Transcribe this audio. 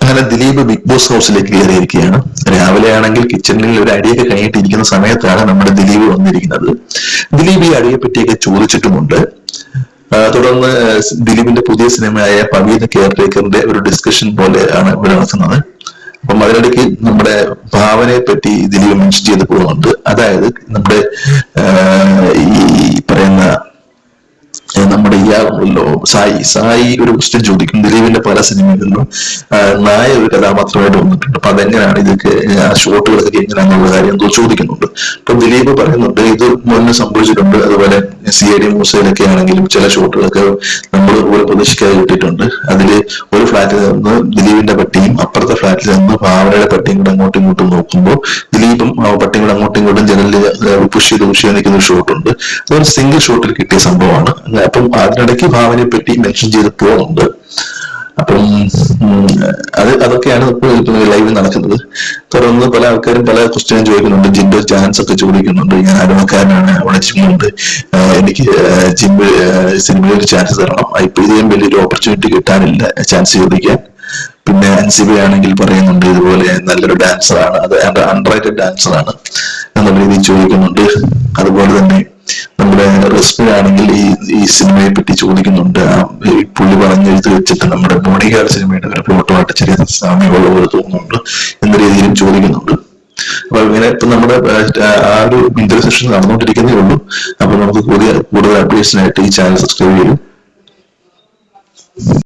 അങ്ങനെ Dileep big boss ഹൗസിലേക്ക് കയറിയിരിക്കുകയാണ്. രാവിലെ ആണെങ്കിൽ കിച്ചണിൽ ഒരു അടിയൊക്കെ കഴിഞ്ഞിട്ടിരിക്കുന്ന സമയത്താണ് നമ്മുടെ ദിലീപ് വന്നിരിക്കുന്നത്. ദിലീപ് ഈ അടിയെ പറ്റിയൊക്കെ ചോദിച്ചിട്ടുമുണ്ട്. തുടർന്ന് ദിലീപിന്റെ പുതിയ സിനിമയായ പവീന കെയർ ടേക്കറിന്റെ ഒരു ഡിസ്കഷൻ പോലെ ആണ് ഇവിടെ നടത്തുന്നത് അപ്പം അതിനിടയ്ക്ക് നമ്മുടെ ഭാവനയെ പറ്റി ദിലീപ് മെൻഷൻ ചെയ്ത് പോകുന്നുണ്ട് അതായത് നമ്മുടെ ആ, ഈ പറയുന്ന ഏ, ഇയാളുണ്ടല്ലോ സായി സായി ഒരു ക്വസ്റ്റ്യൻ ചോദിക്കും ദിലീപിന്റെ പല സിനിമകളിലും നായ ഒരു കഥാപാത്രമായിട്ട് വന്നിട്ടുണ്ട്. അപ്പൊ അതെങ്ങനെയാണ് ഇതൊക്കെ ഷോട്ടുകളൊക്കെ എങ്ങനെയാണെന്നുള്ള കാര്യം എന്തോ ചോദിക്കുന്നുണ്ട്. അപ്പൊ ദിലീപ് പറയുന്നുണ്ട് ഇത് മുന്നേ സംഭവിച്ചിട്ടുണ്ട്. അതുപോലെ സി ഐ ഡി മൂസയിലൊക്കെ ആണെങ്കിലും ചില ഷോട്ടുകളൊക്കെ ഒരു പ്രതീക്ഷിക്കാതെ കിട്ടിയിട്ടുണ്ട് അതിൽ ഒരു ഫ്ലാറ്റിൽ നിന്ന് ദിലീപിന്റെ പട്ടിയും അപ്പുറത്തെ ഫ്ലാറ്റിൽ നിന്ന് ഭാവനയുടെ പട്ടിയും കൂടെ അങ്ങോട്ടും ഇങ്ങോട്ടും നോക്കുമ്പോൾ ദിലീപും ആ പട്ടിയും കൂടെ അങ്ങോട്ടും ഇങ്ങോട്ടും ജനലിൽ പുഷ് ചെയ്ത് പുഷ് ചെയ്ത് നിൽക്കുന്ന ഒരു ഷോട്ടുണ്ട് അതൊരു സിംഗിൾ ഷോട്ടിൽ കിട്ടിയ സംഭവമാണ്. അപ്പം അതിനിടയ്ക്ക് ഭാവനയെ പറ്റി മെൻഷൻ ചെയ്ത് പോകുന്നുണ്ട് അപ്പം അത് അതൊക്കെയാണ് ഇപ്പോൾ ലൈവിൽ നടക്കുന്നത്. തുടർന്ന് പല ആൾക്കാരും പല ക്വസ്റ്റ്യൻ ചോദിക്കുന്നുണ്ട്. ജിംബ് ചാൻസ് ഒക്കെ ചോദിക്കുന്നുണ്ട്. ഞാൻ ആരോഗ്യക്കാരനാണ് അവിടെ ജിമ്മുണ്ട്. എനിക്ക് ജിമ്മിൽ സിനിമയിൽ ഒരു ചാൻസ് തരണം. ഇപ്പൊ ഇതേം വലിയൊരു ഓപ്പർച്യൂണിറ്റി കിട്ടാനില്ല. ചാൻസ് ചോദിക്കാൻ. പിന്നെ അൻസിബ ആണെങ്കിൽ പറയുന്നുണ്ട് ഇതുപോലെ നല്ലൊരു ഡാൻസർ ആണ്. അത് അൺറൈറ്റഡ് ആണ്. എന്നുള്ള രീതിയിൽ ചോദിക്കുന്നുണ്ട്. അതുപോലെ തന്നെ നമ്മുടെ റസ്മിൻ ആണെങ്കിൽ ഈ ഈ സിനിമയെ പറ്റി ചോദിക്കുന്നുണ്ട്. പുള്ളി വെച്ചിട്ട് നമ്മുടെ ബോഡി ബോഡിഗാർഡ് സിനിമയുടെ ഒരു പ്ലോട്ടുമായിട്ട് ചെറിയ സാമ്യമുള്ള പോലെ തോന്നുന്നുണ്ട് എന്ന രീതിയിലും ചോദിക്കുന്നുണ്ട്. അപ്പൊ ഇങ്ങനെ ഇപ്പൊ നമ്മുടെ ആ, ഒരു ഇന്റർ സെഷൻ നടന്നുകൊണ്ടിരിക്കുന്നേ ഉള്ളൂ. അപ്പൊ നമുക്ക് കൂടുതൽ കൂടുതൽ ആയിട്ട് ഈ ചാനൽ സബ്സ്ക്രൈബ് ചെയ്യും.